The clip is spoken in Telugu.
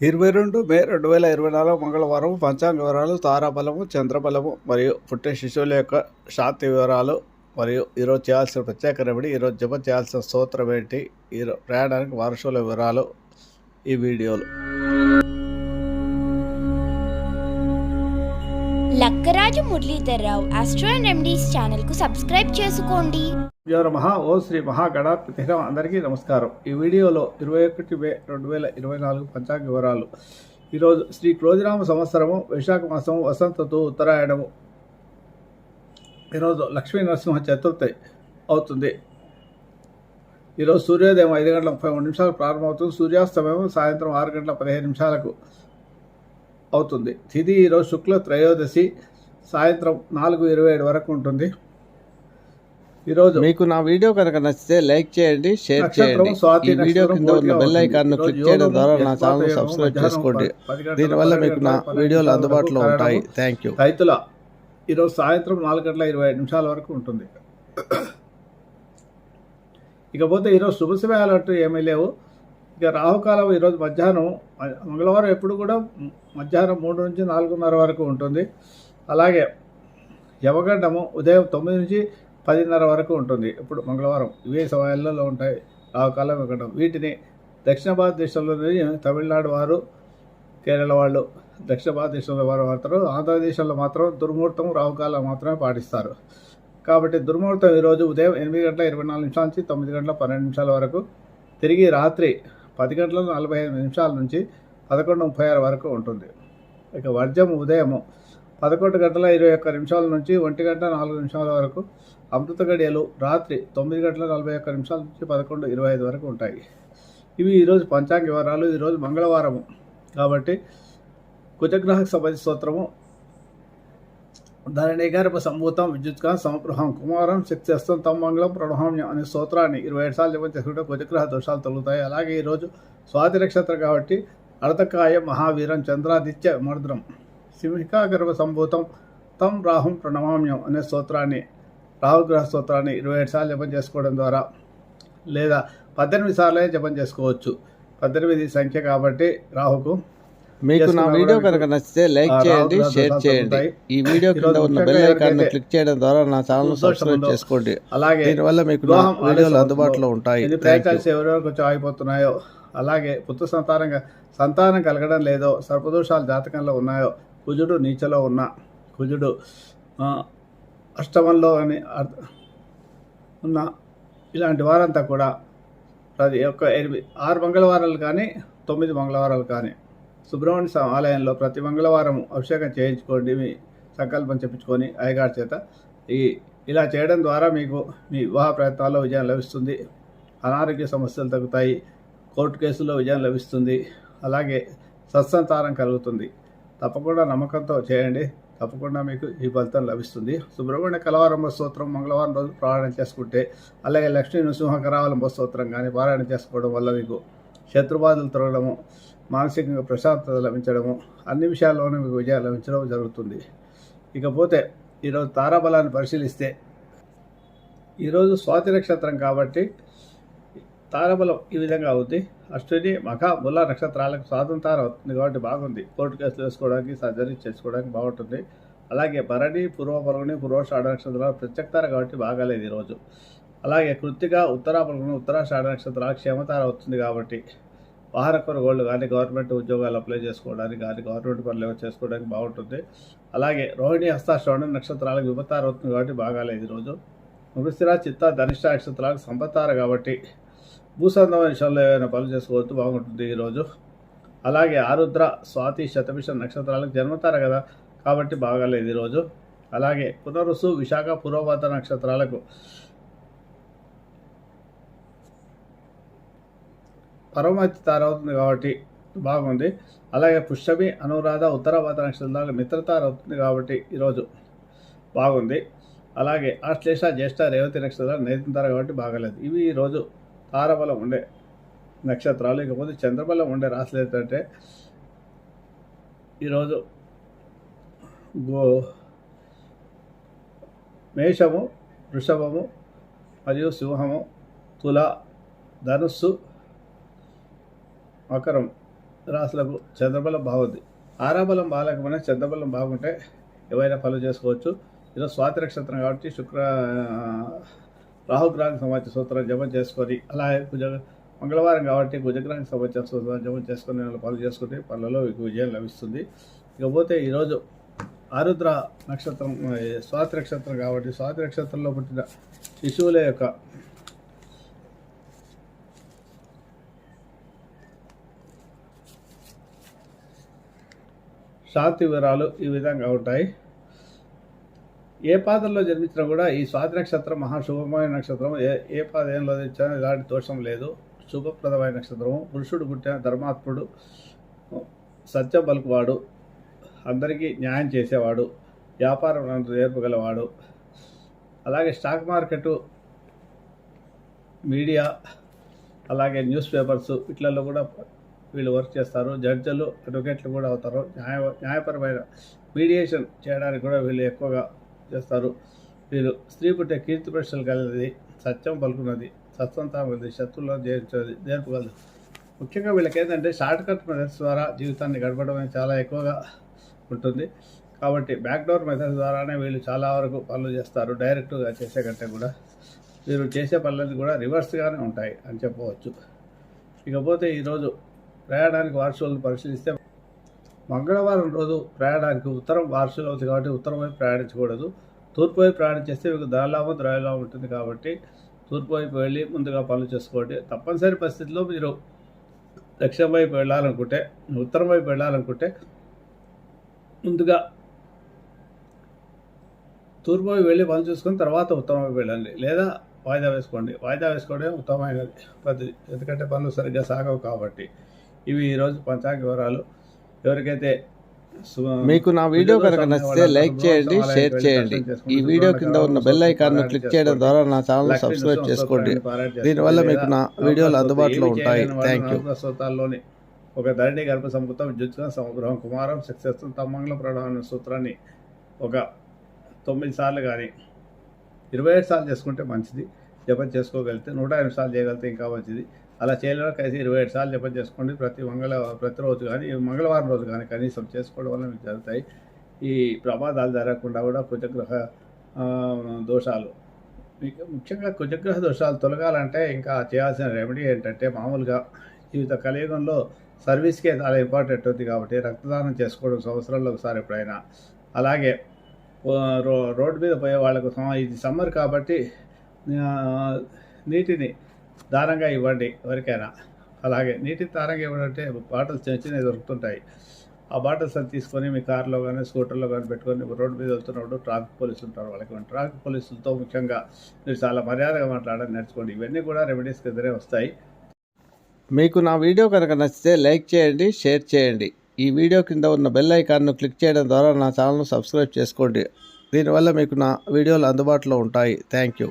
ఇరవై రెండు మే రెండు వేల ఇరవై నాలుగు మంగళవారం పంచాంగ వివరాలు తారాబలము చంద్రబలము మరియు పుట్టే శిశువుల యొక్క శాంతి వివరాలు మరియు ఈరోజు చేయాల్సిన ప్రత్యేక రెమెడీ ఈరోజు జప చేయాల్సిన స్తోత్రం ఏంటి ఈరోజు ప్రయాణానికి వారసుల వివరాలు ఈ వీడియోలు. Lakkaraju Muralidhar Rao astro and remedies ఛానల్కు సబ్స్క్రైబ్ చేసుకోండి. మహా ఓ శ్రీ మహాగణాధిపతి అందరికీ నమస్కారం. ఈ వీడియోలో ఇరవై ఒకటి మే రెండు వేల ఇరవై నాలుగు పంచాంగ వివరాలు. ఈరోజు శ్రీ క్రోధినామ సంవత్సరము వైశాఖ మాసము వసంతతో ఉత్తరాయణము. ఈరోజు లక్ష్మీ నరసింహ చతుర్థి అవుతుంది. ఈరోజు సూర్యోదయం ఐదు గంటల ముప్పై మూడు నిమిషాలకు ప్రారంభమవుతుంది. సూర్యాస్తమయం సాయంత్రం ఆరు గంటల పదిహేను నిమిషాలకు అవుతుంది. తిది ఈరోజు శుక్ల త్రయోదశి సాయంత్రం నాలుగు ఇరవై ఏడు వరకు ఉంటుంది. ఈరోజు మీకు నా వీడియో కనుక నచ్చితే లైక్ చేయండి షేర్ చేయండి. ఈ వీడియో కింద ఉన్న బెల్. ఐకాన్ను క్లిక్ చేయడం ద్వారా నా ఛానల్ సబ్స్క్రైబ్ చేసుకోండి. దీనివల్ల మీకు నా వీడియోలు అందుబాటులో ఉంటాయి. థ్యాంక్ యూ రైతుల ఈరోజు సాయంత్రం నాలుగు గంటల ఇరవై ఐదు నిమిషాల వరకు ఉంటుంది ఇకపోతే ఈరోజు శుభ సమయాలు అంటూ ఏమీ లేవు. ఇక రాహుకాలం ఈరోజు మధ్యాహ్నం మంగళవారం ఎప్పుడు కూడా మధ్యాహ్నం మూడు నుంచి నాలుగున్నర వరకు ఉంటుంది. అలాగే యవగండము ఉదయం తొమ్మిది నుంచి పదిన్నర వరకు ఉంటుంది. ఇప్పుడు మంగళవారం ఇవే సమయాలలో ఉంటాయి. రాహుకాలం యవగండం వీటిని దక్షిణ భారతదేశంలోని తమిళనాడు వారు కేరళ వాళ్ళు దక్షిణ భారతదేశంలో వారు వాడతారు ఆంధ్రదేశంలో మాత్రం దుర్ముహూర్తం రాహుకాలం మాత్రమే పాటిస్తారు. కాబట్టి దుర్ముహూర్తం ఈరోజు ఉదయం ఎనిమిది గంటల ఇరవై నాలుగు నిమిషాల నుంచి తొమ్మిది గంటల పన్నెండు నిమిషాల వరకు తిరిగి రాత్రి పది గంటల నలభై ఐదు నిమిషాల నుంచి పదకొండు ముప్పై ఆరు వరకు ఉంటుంది. ఇక వర్జం ఉదయము పదకొండు గంటల ఇరవై ఒక్క నిమిషాల నుంచి ఒంటి గంట నాలుగు నిమిషాల వరకు అమృత గడియలు రాత్రి తొమ్మిది గంటల నలభై ఒక్క నిమిషాల నుంచి పదకొండు ఇరవై ఐదు వరకు ఉంటాయి. ఇవి ఈరోజు పంచాంగ వివరాలు ఈరోజు మంగళవారము. కాబట్టి కుజగ్రహ సభ స్తోత్రము. దాని సంభూతం విద్యుత్గా సమప్రహం కుమారం శక్తిస్తం తమ మంగళం ప్రణహామ్యం అనే స్తోత్రాన్ని ఇరవై ఏడు సార్లు జపం చేసుకుంటే కుజగ్రహ దోషాలు తొలుగుతాయి. అలాగే ఈరోజు స్వాతి నక్షత్రం కాబట్టి అర్ధకాయ మహావీరం చంద్రాదిత్య మర్ద్రం. సింహికా గర్భ సంభూతం తం రాహుం ప్రణమామ్యం అనే స్తోత్రాన్ని రాహుగ్రహ స్తోత్రాన్ని ఇరవై ఏడు సార్లు జపం చేసుకోవడం ద్వారా లేదా పద్దెనిమిది సార్లే జపం చేసుకోవచ్చు. పద్దెనిమిది సంఖ్య కాబట్టి రాహుకు మీకు నా వీడియో కనుక నచ్చితే లైక్ చేయండి షేర్ చేయండి. ఈ వీడియో కింద ఉన్న బెల్ ఐకాన్ క్లిక్ చేయడం ద్వారా నా ఛానల్ సబ్స్క్రైబ్ చేసుకోండి. అలాగే దీనివల్ల మీకు వీడియోలు అందుబాటులో ఉంటాయి. ఇది ప్రయత్నాలు ఎవరెవరు కొంచెం ఆగిపోతున్నాయో అలాగే పుత్ర సంతానంగా సంతానం కలగడం లేదో సర్పదోషాలు జాతకంలో ఉన్నాయో కుజుడు నీచలో ఉన్న కుజుడు అష్టమంలో అని అర్థ- ఉన్న ఇలాంటి వారంతా కూడా ప్రతి ఒక్క ఎనిమిది ఆరు మంగళవారాలు కానీ తొమ్మిది మంగళవారాలు కానీ సుబ్రహ్మణ్య స్వామి ఆలయంలో ప్రతి మంగళవారం అభిషేకం చేయించుకోండి మీ సంకల్పం చెప్పించుకొని అయ్యగారి చేత. ఈ ఇలా చేయడం ద్వారా మీకు మీ వివాహ ప్రయత్నాల్లో విజయం లభిస్తుంది. అనారోగ్య సమస్యలు తగ్గుతాయి. కోర్టు కేసుల్లో విజయం లభిస్తుంది. అలాగే సత్సంతానం కలుగుతుంది. తప్పకుండా నమ్మకంతో చేయండి. తప్పకుండా మీకు ఈ ఫలితం లభిస్తుంది. సుబ్రహ్మణ్య కలవారంభ స్తోత్రం మంగళవారం రోజు పారాయణ చేసుకుంటే అలాగే లక్ష్మీ నృసింహకరావలంబ స్తోత్రం కానీ పారాయణ చేసుకోవడం వల్ల మీకు శత్రుబాధలు తొలగడము మానసికంగా ప్రశాంతత లభించడము అన్ని విషయాల్లోనూ మీకు విజయాలు లభించడం జరుగుతుంది. ఇకపోతే ఈరోజు తారాబలాన్ని పరిశీలిస్తే ఈరోజు స్వాతి నక్షత్రం కాబట్టి తారబలం ఈ విధంగా అవుద్ది. అశ్విని మఖ ముల నక్షత్రాలకు స్వాతంత్రం అవుతుంది కాబట్టి బాగుంది. కోర్టు కేసులు వేసుకోవడానికి సర్జరీ చేసుకోవడానికి బాగుంటుంది. అలాగే భరణి పూర్వ పూర్వషాఢ నక్షత్రాలు ప్రత్యక్తారు కాబట్టి బాగాలేదు ఈరోజు. అలాగే కృత్తిగా ఉత్తరా పరుగుని ఉత్తరాషాఢ నక్షత్రాలు క్షేమతార అవుతుంది కాబట్టి వాహన కొనుగోళ్ళు కానీ గవర్నమెంట్ ఉద్యోగాలు అప్లై చేసుకోవడానికి కానీ గవర్నమెంట్ పనులు చేసుకోవడానికి బాగుంటుంది. అలాగే రోహిణి హస్త శ్రవణ నక్షత్రాలకు విపత్తార అవుతుంది కాబట్టి బాగాలేదు ఈరోజు. మృగశిర చిత్త ధనిష్ట నక్షత్రాలకు సంపతార కాబట్టి భూసంధమైన విషయంలో ఏమైనా పనులు చేసుకోవద్దు బాగుంటుంది ఈరోజు అలాగే ఆరుద్ర స్వాతి శతభిష నక్షత్రాలకు జన్మతారు కదా కాబట్టి బాగాలేదు ఈరోజు అలాగే పునరుసు విశాఖ పూర్వభద్ర నక్షత్రాలకు పరమతి తారవుతుంది కాబట్టి బాగుంది. అలాగే పుష్యమి అనురాధ ఉత్తరాభాద నక్షత్రాలకు మిత్రతారవుతుంది కాబట్టి ఈరోజు బాగుంది. అలాగే ఆశ్లేష జ్యేష్ఠ రేవతి నక్షత్రాలు నేతితార కాబట్టి బాగలేదు. ఇవి ఈరోజు తారబలం ఉండే నక్షత్రాలు ఇకపోతే చంద్రబలం ఉండే రాశులు ఏంటంటే ఈరోజు గో మేషము వృషభము మరియు సింహము తుల ధనుస్సు మకరం రాసులకు చంద్రబలం బాగుంది. ఆరాబలం బాగాలేకపోయినా చంద్రబలం బాగుంటే ఏవైనా పనులు చేసుకోవచ్చు. ఈరోజు స్వాతి నక్షత్రం కాబట్టి శుక్ర రాహుగ్రహానికి సంబంధించిన సూత్రం జపం చేసుకొని అలాగే కుజ మంగళవారం కాబట్టి కుజగ్రహానికి సంబంధించిన సూత్రం జపం చేసుకొని పనులు చేసుకుంటే పనులలో మీకు విజయం లభిస్తుంది. ఇకపోతే ఈరోజు ఆరుద్ర నక్షత్రం స్వాతి నక్షత్రం కాబట్టి స్వాతి నక్షత్రంలో పుట్టిన శిశువుల యొక్క శాంతి వివరాలు ఈ విధంగా ఉంటాయి. ఏ పాదంలో జన్మించినా కూడా ఈ స్వాతి నక్షత్రం మహాశుభమైన నక్షత్రం ఏ ఏ పాదంలో జన్మించినా ఎలాంటి దోషం లేదు. శుభప్రదమైన నక్షత్రము. పురుషుడు పుట్టిన ధర్మాత్ముడు సత్యం పలుకువాడు అందరికీ న్యాయం చేసేవాడు వ్యాపారం నేర్పగలవాడు. అలాగే స్టాక్ మార్కెట్ మీడియా అలాగే న్యూస్ పేపర్స్ వీటిలలో కూడా వీళ్ళు వర్క్ చేస్తారు. జడ్జలు అడ్వకేట్లు కూడా అవుతారు. న్యాయ న్యాయపరమైన మీడియేషన్ చేయడానికి కూడా వీళ్ళు ఎక్కువగా చేస్తారు. వీరు స్త్రీ పుట్టే కీర్తి ప్రశ్నలు కలిగినది సత్యం పలుకున్నది సత్సంతామైనది శత్రువులో జయించేది నేర్పగలదు ముఖ్యంగా వీళ్ళకి ఏంటంటే షార్ట్ కట్ మెథడ్స్ ద్వారా జీవితాన్ని గడపడం అనేది చాలా ఎక్కువగా ఉంటుంది. కాబట్టి బ్యాక్డోర్ మెథడ్స్ ద్వారానే వీళ్ళు చాలా వరకు పనులు చేస్తారు. డైరెక్ట్గా చేసే కంటే కూడా వీరు చేసే పనులన్నీ కూడా రివర్స్గానే ఉంటాయి అని చెప్పవచ్చు. ఇకపోతే ఈరోజు ప్రయాణానికి వార్షికాలను పరిశీలిస్తే మంగళవారం రోజు ప్రయాణానికి ఉత్తరం వార్షలు అవుతుంది కాబట్టి ఉత్తరం వైపు ప్రయాణించకూడదు. తూర్పు వైపు ప్రయాణం చేస్తే మీకు ధనలాభం ద్రవ్యలాభం ఉంటుంది కాబట్టి తూర్పు వైపు వెళ్ళి ముందుగా పనులు చేసుకోండి. తప్పనిసరి పరిస్థితిలో మీరు దక్షిణ వైపు వెళ్ళాలనుకుంటే ఉత్తరం వైపు వెళ్ళాలనుకుంటే ముందుగా తూర్పు వైపు వెళ్ళి పనులు చేసుకుని తర్వాత ఉత్తరం వైపు వెళ్ళండి. లేదా వాయిదా వేసుకోండి. వాయిదా వేసుకోవడమే ఉత్తమమైనది. పద్ధతి ఎందుకంటే పనులు సరిగ్గా సాగవు కాబట్టి. ఇవి ఈరోజు పంచాంగ వివరాలు. ఎవరికైతే మీకు నా వీడియో కనుక నచ్చితే లైక్ చేయండి షేర్ చేయండి. ఈ వీడియో కింద ఉన్న బెల్ ఐకాన్ను క్లిక్ చేయడం ద్వారా నా ఛానల్ సబ్స్క్రైబ్ చేసుకోండి. దీనివల్ల మీకు నా వీడియోలు అందుబాటులో ఉంటాయి. థ్యాంక్ యూ ఒక ధరణి గర్భ సంపుతం జుత్సం సముద్రం కుమారం సక్సెస్తం తమ్మంగళ ప్రణామ సూత్రాన్ని ఒక తొమ్మిది సార్లు కానీ ఇరవై ఏడు సార్లు చేసుకుంటే మంచిది. జపం చేసుకోగలిగితే నూట ఎనిమిది సార్లు చేయగలిగితే ఇంకా మంచిది. అలా చేయలేక కలిసి ఇరవై ఏడు సార్లు జపం చేసుకోండి. ప్రతి మంగళ ప్రతిరోజు కానీ మంగళవారం రోజు కానీ కనీసం చేసుకోవడం వల్ల మీకు జరుగుతాయి. ఈ ప్రమాదాలు జరగకుండా కూడా కుజగ్రహ దోషాలు. మీకు ముఖ్యంగా కుజగ్రహ దోషాలు తొలగాలంటే ఇంకా చేయాల్సిన రెమెడీ ఏంటంటే మామూలుగా జీవిత కలియుగంలో సర్వీస్కే చాలా ఇంపార్టెంట్ ఉంది కాబట్టి రక్తదానం చేసుకోవడం సంవత్సరంలో ఒకసారి ఎప్పుడైనా. అలాగే రో రోడ్డు మీద పోయే వాళ్ళకు ఇది సమ్మర్ కాబట్టి నీటిని దానంగా ఇవ్వండి ఎవరికైనా. అలాగే నీటి దానంగా ఇవ్వడంటే బాటిల్స్ చిన్న చిన్నవి దొరుకుతుంటాయి. ఆ బాటిల్స్ అని తీసుకొని మీ కార్లో కానీ స్కూటర్లో కానీ పెట్టుకొని రోడ్డు మీద వెళ్తున్నప్పుడు ట్రాఫిక్ పోలీసులు ఉంటారు వాళ్ళకి. ట్రాఫిక్ పోలీసులతో ముఖ్యంగా మీరు చాలా మర్యాదగా మాట్లాడడం నేర్చుకోండి. ఇవన్నీ కూడా రెమెడీస్ కిందనే వస్తాయి. మీకు నా వీడియో కనుక నచ్చితే లైక్ చేయండి షేర్ చేయండి. ఈ వీడియో కింద ఉన్న బెల్ ఐకాన్ను క్లిక్ చేయడం ద్వారా నా ఛానల్ను సబ్స్క్రైబ్ చేసుకోండి. దీనివల్ల మీకు నా వీడియోలు అందుబాటులో ఉంటాయి. Thank you.